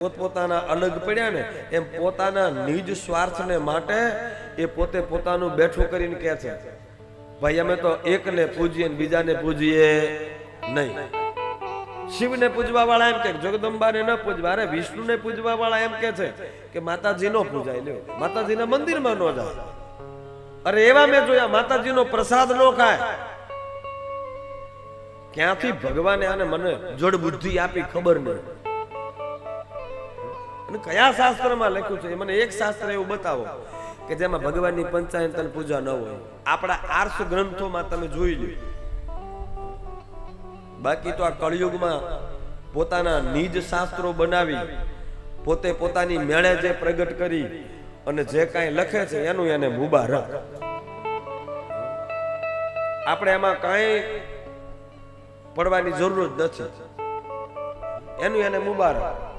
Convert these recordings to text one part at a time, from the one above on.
પોતપોતાના અલગ પડ્યા ને, એમ પોતાના નિજ સ્વાર્થને માટે એ પોતે પોતાનું બેઠું કરીને કહે છે, ભાઈ, અમે તો એકને પૂજીએ ને બીજાને પૂજીએ નહીં. શિવને પૂજવા વાળા એમ કે જગદંબાને ન પૂજવા. અરે, વિષ્ણુને પૂજવા વાળા એમ કે છે કે, માતાજી નો પૂજાય. લ્યો, માતાજીના મંદિરમાં ન જાય. અરે, એવા મેં જોયા, માતાજીનો પ્રસાદ નો ખાય. ક્યાંથી ભગવાને આને મને જડ બુદ્ધિ આપી ખબર નહીં. અને કયા શાસ્ત્રમાં લખ્યું છે મને એક શાસ્ત્ર એવું બતાવો કે જેમાં ભગવાનની પંચાયતન પૂજા ન હોય. આપણા આર્ષ ગ્રંથોમાં તમે જોઈ લો બાકી તો આ કળિયુગમાં પોતાના નિજ શાસ્ત્રો બનાવી, પોતે પોતાની મેળે જે પ્રગટ કરી અને જે કાંઈ લખે છે એનું એને મુબારક. આપણે એમાં કાંઈ પડવાની જરૂર જ નથી. એનું એને મુબારક.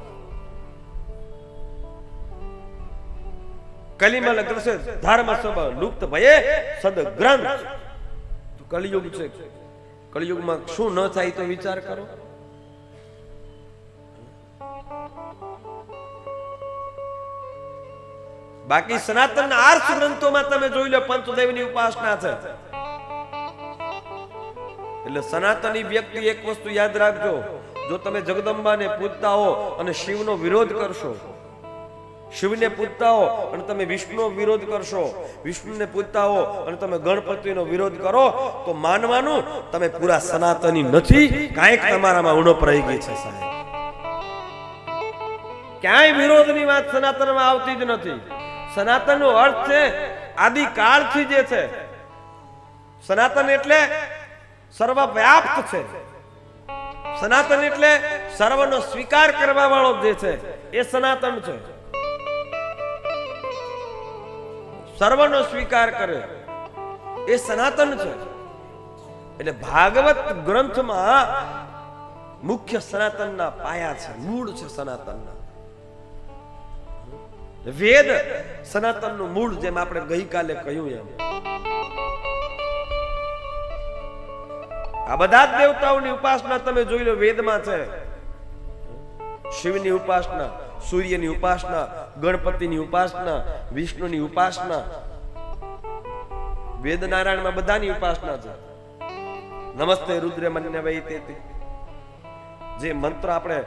કલીમાં લગ્ન છે ધર્મ સ્વભાવ લુપ્ત ભયે સદ ગ્રંથ કલિયુગ છે. કલિયુગમાં શું ન થાય તો વિચાર કરો. બાકી સનાતન આર્થ ગ્રંથોમાં તમે જોઈ લો પંચદેવની ઉપાસના છે. એટલે સનાતની વ્યક્તિ એક વસ્તુ યાદ રાખજો. જો તમે જગદંબાને પૂજતા હો અને શિવનો વિરોધ કરશો શિવને પૂજતા હો અને તમે વિષ્ણુનો વિરોધ કરશો. વિષ્ણુને પૂજતા હો અને તમે ગણપતિનો વિરોધ કરો, તો માનવાનું તમે પૂરા સનાતની નથી, કાંઈક તમારામાં ઉણપ રહી ગઈ છે સાહેબ. ક્યાંય વિરોધની વાત સનાતનમાં આવતી જ નથી. સનાતનનો અર્થ છે, આદિકાળથી જે છે. સનાતન એટલે સર્વવ્યાપ્ત છે. સનાતન એટલે સર્વનો સ્વીકાર કરવા વાળો જે છે, એ સનાતન છે. સર્વનો સ્વીકાર કરે. એ સનાતન છે. એટલે ભાગવત ગ્રંથમાં મુખ્ય સનાતનના પાયા છે, મૂળ છે સનાતનના. વેદ સનાતનનું મૂળ જેમ આપણે ગઈકાલે કહ્યું એમ. આ બધા જ દેવતાઓની ઉપાસના તમે જોઈ લો, વેદમાં છે. શિવની ઉપાસના સૂર્યની ઉપાસના, ગણપતિની ઉપાસના, વિષ્ણુની ઉપાસના વેદ નારાયણમાં બધાની ઉપાસના છે. નમસ્તે રુદ્ર મન્ય જે મંત્ર આપણે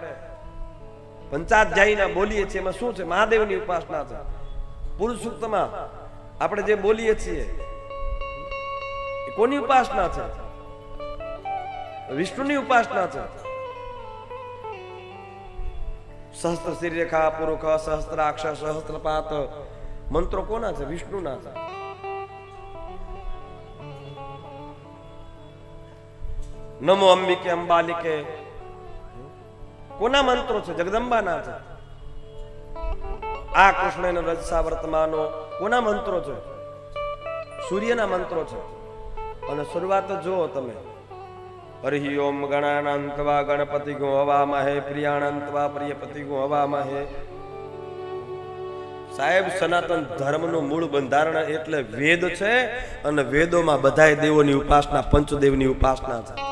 પંચાધ્યાયીના બોલીએ છીએ, એમાં શું છે? મહાદેવની ઉપાસના છે. પુરુષ આપણે જે બોલીએ છીએ, એ કોની ઉપાસના છે? વિષ્ણુની ઉપાસના છે. સહસ્ત્ર શ્રીરેખા પુરુખ, સહસ્ત્રાક્ષ, સહસ્ત્રપાત. મંત્રો કોના છે? વિષ્ણુના છે. નમો અંબિકે, અંબાલિકે. કોના મંત્રો છે? જગદંબાના છે. આ કૃષ્ણ રજસા વર્તમાનો કોના મંત્રો છે? સૂર્યના મંત્રો છે. અને શરૂઆત જુઓ તમે. હરિ ઓમ ગણાનંતવા ગણપતિ ગો હવામહે પ્રિયાનંત વા પ્રિયપતિ ગો હવામહે. સાહેબ, સનાતન ધર્મનું મૂળ બંધારણ એટલે વેદ છે અને વેદોમાં બધાય દેવોની ઉપાસના, પંચદેવની ઉપાસના છે.